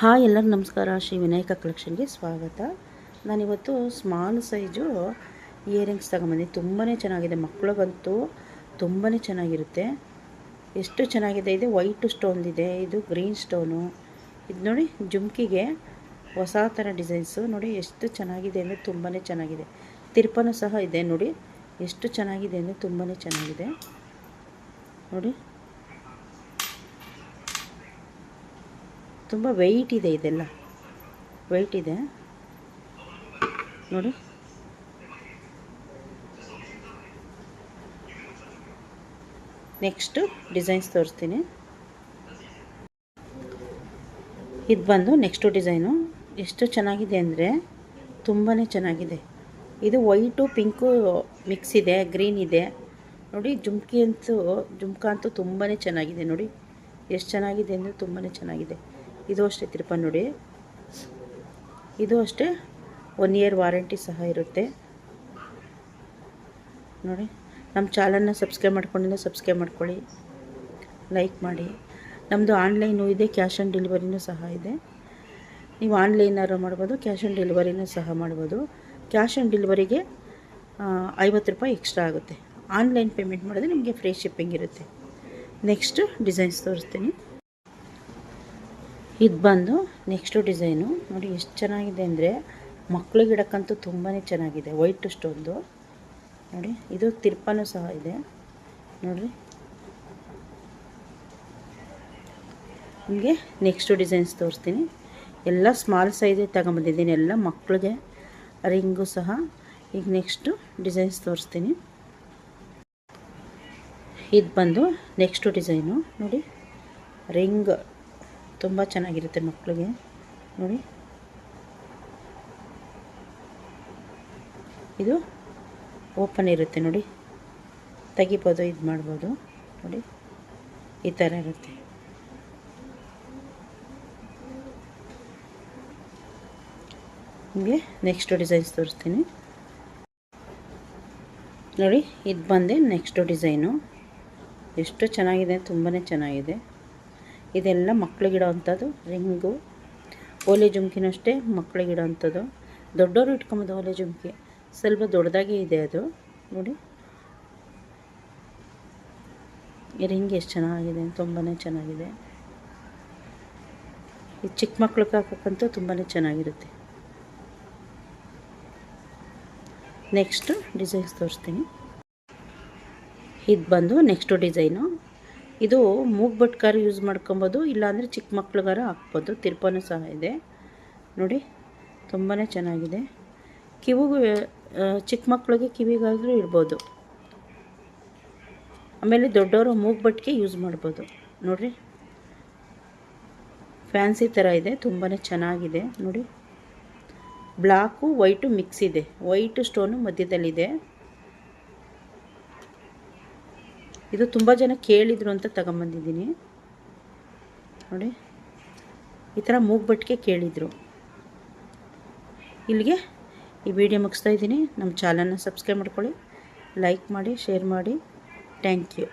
Hi ಎಲ್ಲರಿಗೂ ನಮಸ್ಕಾರ. ಶ್ರೀ ವಿನಾಯಕ ಕಲೆಕ್ಷನ್ಗೆ ಸ್ವಾಗತ. ನಾನಿವತ್ತು ಸ್ಮಾಲ್ ಸೈಜು ಇಯರಿಂಗ್ಸ್ ತಗೊಂಬಂದಿ. ತುಂಬಾ ಚೆನ್ನಾಗಿದೆ. ಮಕ್ಕಳಿಗಂತೂ ತುಂಬಾ ಚೆನ್ನಾಗಿರುತ್ತೆ. ಎಷ್ಟು ಚೆನ್ನಾಗಿದೆ? ಇದು ವೈಟ್ ಇದೆ ಇದು ಗ್ರೀನ್ ಸ್ಟೋನು. ಇದು ನೋಡಿ ಜುಮ್ಕಿಗೆ ಹೊಸ ಥರ ಡಿಸೈನ್ಸು. ನೋಡಿ ಎಷ್ಟು ಚೆನ್ನಾಗಿದೆ ಅಂದರೆ ತುಂಬಾ ಚೆನ್ನಾಗಿದೆ. ತಿರ್ಪನೂ ಸಹ ಇದೆ ನೋಡಿ. ಎಷ್ಟು ಚೆನ್ನಾಗಿದೆ ಅಂದರೆ ತುಂಬಾ ಚೆನ್ನಾಗಿದೆ. ನೋಡಿ. ತುಂಬ ವೆಯ್ಟ್ ಇದೆ ಇದೆಲ್ಲ. ವೆಯ್ಟ್ ಇದೆ. ನೋಡಿ. ನೆಕ್ಸ್ಟು ಡಿಸೈನ್ಸ್ ತೋರಿಸ್ತೀನಿ. ಇದು ಬಂದು ನೆಕ್ಸ್ಟು ಡಿಸೈನು ಎಷ್ಟು ಚೆನ್ನಾಗಿದೆ ಅಂದರೆ ತುಂಬಾ ಚೆನ್ನಾಗಿದೆ. ಇದು ವೈಟು ಪಿಂಕು ಮಿಕ್ಸ್ ಇದೆ ಗ್ರೀನ್ ಇದೆ. ನೋಡಿ, ಜುಮ್ಕಿ ಅಂತೂ, ಜುಮ್ಕ ಅಂತೂ ತುಂಬಾ ಚೆನ್ನಾಗಿದೆ ನೋಡಿ. ಎಷ್ಟು ಚೆನ್ನಾಗಿದೆ ಅಂದರೆ ತುಂಬಾ ಚೆನ್ನಾಗಿದೆ. ಇದು ಅಷ್ಟೇ ತಿರುಪ ನೋಡಿ. ಇದು ಅಷ್ಟೇ ಒನ್ ಇಯರ್ ವಾರಂಟಿ ಸಹ ಇರುತ್ತೆ. ನೋಡಿ, ನಮ್ಮ ಚಾನಲ್ನ ಸಬ್ಸ್ಕ್ರೈಬ್ ಮಾಡ್ಕೊಂಡಿಲ್ಲ ಸಬ್ಸ್ಕ್ರೈಬ್ ಮಾಡ್ಕೊಳ್ಳಿ. ಲೈಕ್ ಮಾಡಿ. ನಮ್ಮದು ಆನ್ಲೈನು ಇದೆ ಕ್ಯಾಶ್ ಆನ್ ಡೆಲಿವರಿನೂ ಸಹ ಇದೆ. ನೀವು ಆನ್ಲೈನಾರು ಮಾಡ್ಬೋದು ಕ್ಯಾಶ್ ಆನ್ ಡೆಲಿವರಿನೂ ಸಹ ಮಾಡ್ಬೋದು. ಕ್ಯಾಶ್ ಆನ್ ಡೆಲಿವರಿಗೆ ಐವತ್ತು ರೂಪಾಯಿ ಎಕ್ಸ್ಟ್ರಾ ಆಗುತ್ತೆ. ಆನ್ಲೈನ್ ಪೇಮೆಂಟ್ ಮಾಡಿದ್ರೆ ನಿಮಗೆ ಫ್ರೀ ಶಿಪ್ಪಿಂಗ್ ಇರುತ್ತೆ. ನೆಕ್ಸ್ಟ್ ಡಿಸೈನ್ಸ್ ತೋರಿಸ್ತೀನಿ. ಇದು ಬಂದು ನೆಕ್ಸ್ಟು ಡಿಸೈನು ನೋಡಿ ಎಷ್ಟು ಚೆನ್ನಾಗಿದೆ ಅಂದರೆ ಮಕ್ಳಿಗಿಡಕ್ಕಂತೂ ತುಂಬಾ ಚೆನ್ನಾಗಿದೆ ವೈಟ್ ಸ್ಟೋನ್ದು ನೋಡಿ, ಇದು ತಿರ್ಪನೂ ಸಹ ಇದೆ. ನೋಡಿರಿ. ನಿಮಗೆ ನೆಕ್ಸ್ಟು ಡಿಸೈನ್ಸ್ ತೋರಿಸ್ತೀನಿ. ಎಲ್ಲ ಸ್ಮಾಲ್ ಸೈಜೇ ತಗೊಂಬಂದಿದ್ದೀನಿ, ಎಲ್ಲ ಮಕ್ಕಳಿಗೆ, ರಿಂಗು ಸಹ. ಈಗ ನೆಕ್ಸ್ಟು ಡಿಸೈನ್ಸ್ ತೋರಿಸ್ತೀನಿ. ಇದು ಬಂದು ನೆಕ್ಸ್ಟು ಡಿಸೈನು ನೋಡಿ, ರಿಂಗ್. ತುಂಬ ಚೆನ್ನಾಗಿರುತ್ತೆ ಮಕ್ಕಳಿಗೆ ನೋಡಿ. ಇದು ಓಪನ್ ಇರುತ್ತೆ ನೋಡಿ. ತೆಗಿಬೋದು, ಇದು ಮಾಡ್ಬೋದು. ನೋಡಿ. ಈ ಥರ ಇರುತ್ತೆ. ನಿಮಗೆ ನೆಕ್ಸ್ಟ್ ಡಿಸೈನ್ಸ್ ತೋರಿಸ್ತೀನಿ. ನೋಡಿ, ಇದು ಬಂದೆ ನೆಕ್ಸ್ಟು ಡಿಸೈನು ಎಷ್ಟು ಚೆನ್ನಾಗಿದೆ ತುಂಬಾ ಚೆನ್ನಾಗಿದೆ. ಇದೆಲ್ಲ ಮಕ್ಕಳಿಗೆ ಅಂಥದ್ದು ರಿಂಗು ಓಲೆ ಜುಮ್ಕಿನೂ ಅಷ್ಟೇ ಇಡೋವಂಥದ್ದು ಅಂಥದ್ದು ದೊಡ್ಡವರು ಇಟ್ಕೊಂಬೋದು ಓಲೆ ಜುಮ್ಕಿ. ಸ್ವಲ್ಪ ದೊಡ್ಡದಾಗೇ ಇದೆ ಅದು. ನೋಡಿ. ರಿಂಗ್ ಎಷ್ಟು ಚೆನ್ನಾಗಿದೆ ತುಂಬಾ ಚೆನ್ನಾಗಿದೆ. ಈ ಚಿಕ್ಕ ಮಕ್ಳಿಗೆ ಹಾಕೋಕ್ಕಂತೂ ತುಂಬಾ ಚೆನ್ನಾಗಿರುತ್ತೆ. ನೆಕ್ಸ್ಟು ಡಿಸೈನ್ಸ್ ತೋರಿಸ್ತೀನಿ. ಇದು ಬಂದು ನೆಕ್ಸ್ಟು ಡಿಸೈನು. ಇದು ಮೂಗ್ಬಟ್ಕಾರ ಯೂಸ್ ಮಾಡ್ಕೊಬೋದು, ಇಲ್ಲಾಂದರೆ ಚಿಕ್ಕ ಮಕ್ಳಿಗಾರ ಹಾಕ್ಬೋದು. ತಿರ್ಪನೂ ಸಹ ಇದೆ. ನೋಡಿ ತುಂಬಾ ಚೆನ್ನಾಗಿದೆ. ಕಿವಿಗೂ ಚಿಕ್ಕ ಮಕ್ಳಿಗೆ ಕಿವಿಗಾದರೂ ಇಡ್ಬೋದು ಆಮೇಲೆ ದೊಡ್ಡವರು ಮೂಗ್ಬಟ್ಟಿಗೆ ಯೂಸ್ ಮಾಡ್ಬೋದು. ನೋಡಿರಿ. ಫ್ಯಾನ್ಸಿ ಥರ ಇದೆ ತುಂಬಾ ಚೆನ್ನಾಗಿದೆ. ನೋಡಿ. ಬ್ಲ್ಯಾಕು ವೈಟು ಮಿಕ್ಸ್ ಇದೆ. ವೈಟು ಸ್ಟೋನು ಮಧ್ಯದಲ್ಲಿದೆ. ಇದು ತುಂಬ ಜನ ಕೇಳಿದರು ಅಂತ ತಗೊಂಬಂದಿದ್ದೀನಿ. ನೋಡಿ. ಈ ಥರ ಮೂಗ್ಬಟ್ಟಿಗೆ ಕೇಳಿದರು. ಇಲ್ಲಿಗೆ ಈ ವಿಡಿಯೋ ಮುಗಿಸ್ತಾ ಇದ್ದೀನಿ. ನಮ್ಮ ಚಾನಲ್ನ ಸಬ್ಸ್ಕ್ರೈಬ್ ಮಾಡ್ಕೊಳ್ಳಿ, ಲೈಕ್ ಮಾಡಿ, ಶೇರ್ ಮಾಡಿ. Thank you.